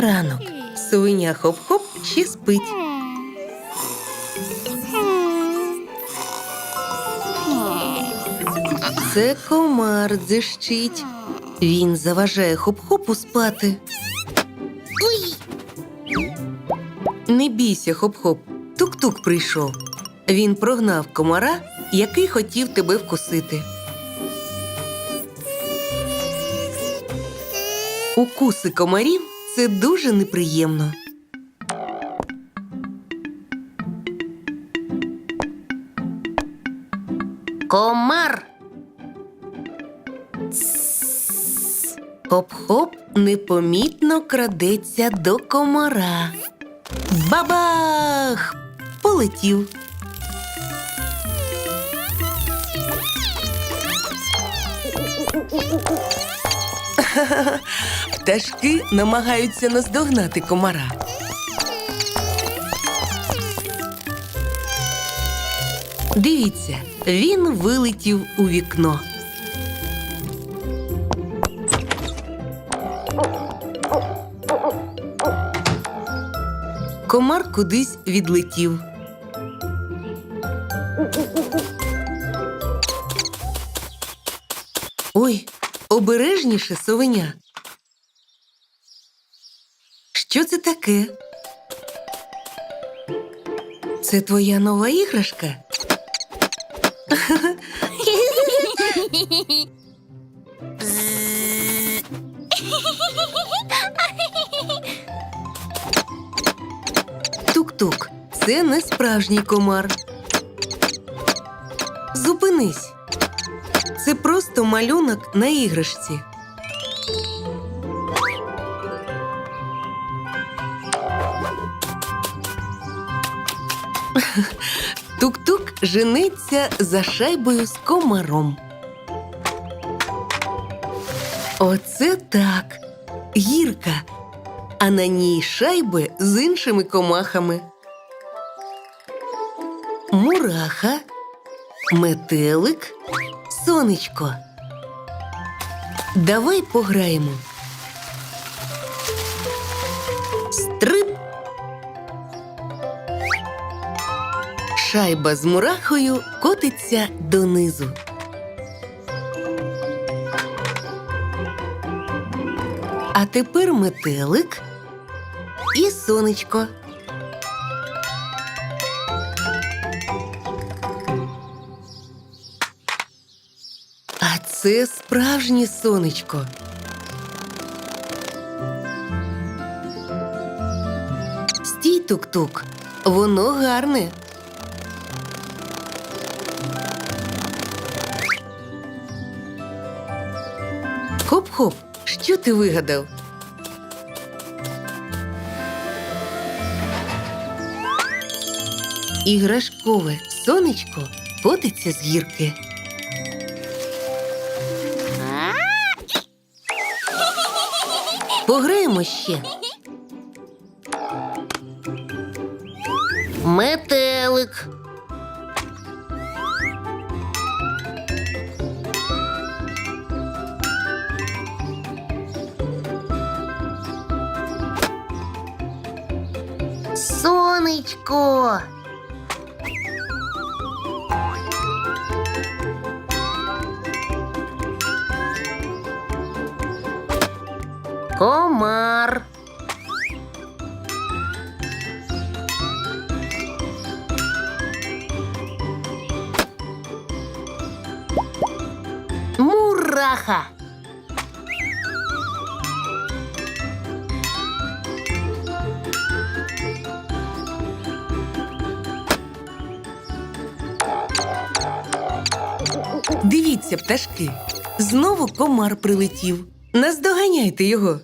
Ранок. Совеня хоп-хоп ще спить. Це комар дзищить. Він заважає хоп-хопу спати. Не бійся, хоп-хоп. Тук-тук прийшов. Він прогнав комара, який хотів тебе вкусити. Укуси комарів це дуже неприємно. Комар. Хоп-хоп непомітно крадеться до комара. Бабах! Полетів. Пташки намагаються наздогнати комара. Дивіться, він вилетів у вікно. Комар кудись відлетів. Ой, обережніше совеня. Що це таке? Це твоя нова іграшка? Тук-тук, це не справжній комар. Зупинись. Це просто малюнок на іграшці. Тук-тук жениться за шайбою з комаром. Оце так. Гірка. А на ній шайби з іншими комахами. Мураха, метелик, сонечко. Давай пограємо. Стрип. Шайба з мурахою котиться донизу. А тепер метелик і сонечко. Це справжнє сонечко. Стій, тук-тук. Воно гарне. Хоп-хоп, що ти вигадав? Іграшкове сонечко котиться з гірки. Пограємо ще. Метелик. Сонечко. Комар. Мураха. Дивіться, пташки. Знову комар прилетів. Наздоганяйте його.